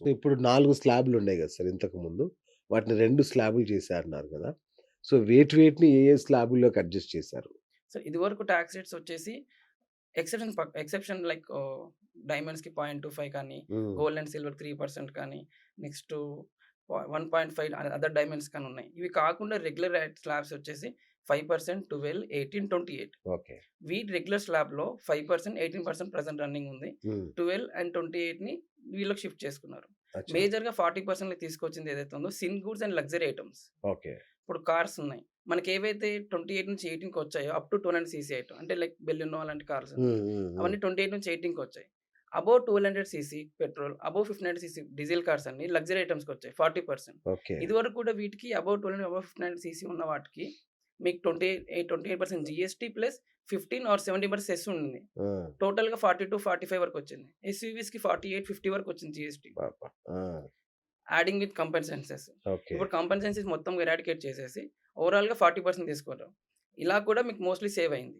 So ఇప్పుడు 4 స్లాబ్‌లు ఉన్నాయి గదా సార్ ఇంతకుముందు. వాటిని 2 స్లాబులు చేశారన్నారు గదా! సో వేటి వేటిని ఏ ఏ స్లాబుల్లోకి అడ్జస్ట్ చేశారు? సో ఇదివరకు టాక్స్ రేట్స్ వచ్చేసి ఎక్సెప్షన్ ఎక్సెప్షన్ లైక్ ఆహ్, డైమండ్స్‌కి 0.25 కానీ, హ్మ్. గోల్డ్ అండ్ సిల్వర్ 3% కానీ, నెక్స్ట్ ప 1.5 అ అదర్ డైమండ్స్ కానీ ఉన్నాయి. ఇవి కాకుండా రెగ్యులర్ స్లాబ్స్ వచ్చేసి 5%, 12, 18, 28 ఓకే. వీటి రెగ్యులర్ స్లాబ్‌లో 5%, 18% ప్రెజెంట్ రన్నింగ్ ఉంది. 12 అండ్ 28ని వీళ్ళకి షిఫ్ట్ చేసుకున్నారు. అచ్చా! మేజర్‌గా 40%కి తీసుకొచ్చింది ఏదైతే ఉందో sin goods and luxury items. Okay. ఇప్పుడు కార్స్ ఉన్నాయి. మనకి ఏవైతే 28 నుంచి 18కి వచ్చాయో అప్ టు 200 సీసీ ఐటెమ్ అంటే లైక్ బెలినో అలాంటి కార్స్. అవన్నీ హ్మ్. 28 నుంచి 18కి వచ్చాయి. Above 1200 CC petrol, above 1500 CC diesel cars అన్నీ లగ్జరీ ఐటెమ్స్‌కి వచ్చాయి 40%. ఓకే. ఇదివరకు కూడా వీటికి అబోవ్ 1200, అబోవ్ 1500 సీసీ ఉన్న వాటికి మీకు 28 28% జీఎస్టీ ప్లస్ 15 ఆర్ 70% సెస్ ఉంది. ఆ! టోటల్‌గా 40-45 వరకు వచ్చింది. ఎస్యూవీస్‌కి 48, 50 వరకు వచ్చింది జీఎస్టీ. Adding with కంపెన్సెన్సెస్. ఇప్పుడు కంపెన్సెన్సెస్ మొత్తం ఎరాడికేట్ చేసేసి ఓవరాల్‌గా 40% తీసుకున్నారు. ఇలా కూడా మీకు మోస్ట్‌లీ సేవ్ అయింది.